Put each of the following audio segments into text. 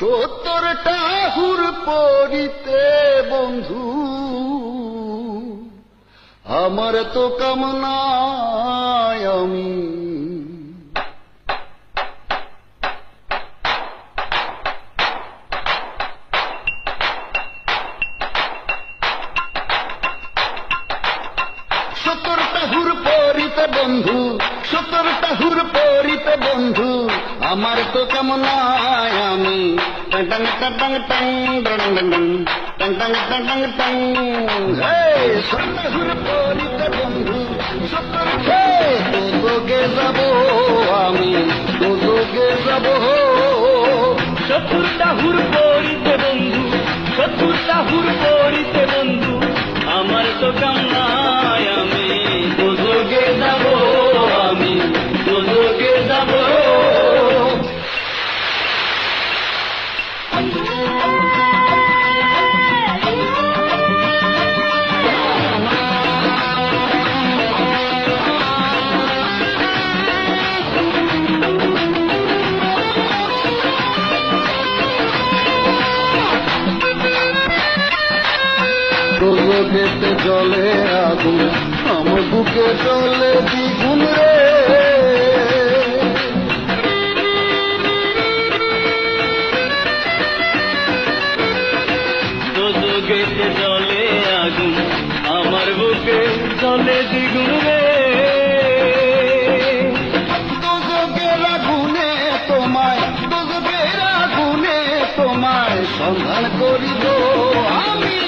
সত্তরটা হুর পরিতে, বন্ধু। আমার তো কামনায় আমি। সত্তরটা হুর পরিতে, বন্ধু। সত্তরটা হুর বন্ধু আমার তো কামনায় আমি টং টং টং টং টং টং টং টং টং টং হুর পরিতে বন্ধু তোকে যাব আমি তোকে যাব? শত্রুতা হুর পরিতে বন্ধু শত্রুতা হুর পরিতে বন্ধু, আমার তো আমি করল ঘেতে জলে আগুন। আমার বুকে চলে দ্বিগুণ রে। গেতে জলে আগুন। আমার বুকে জলে দ্বিগুণ রে। সন্ধান করিব আমি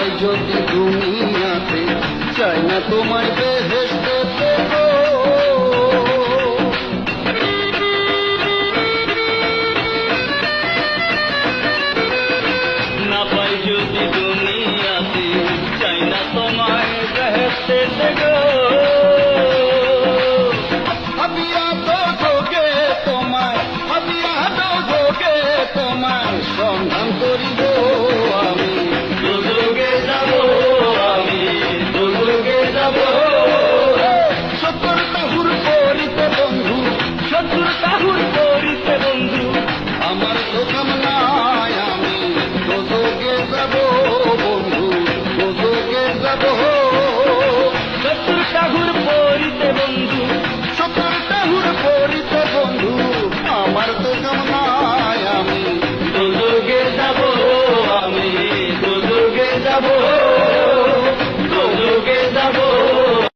পাই যদি দুনিয়াতে, চাই না তোমায় বেহেস্তে না পাই যদি দুনিয়াতে, চাই না তোমায় বেহেস্তে দেখো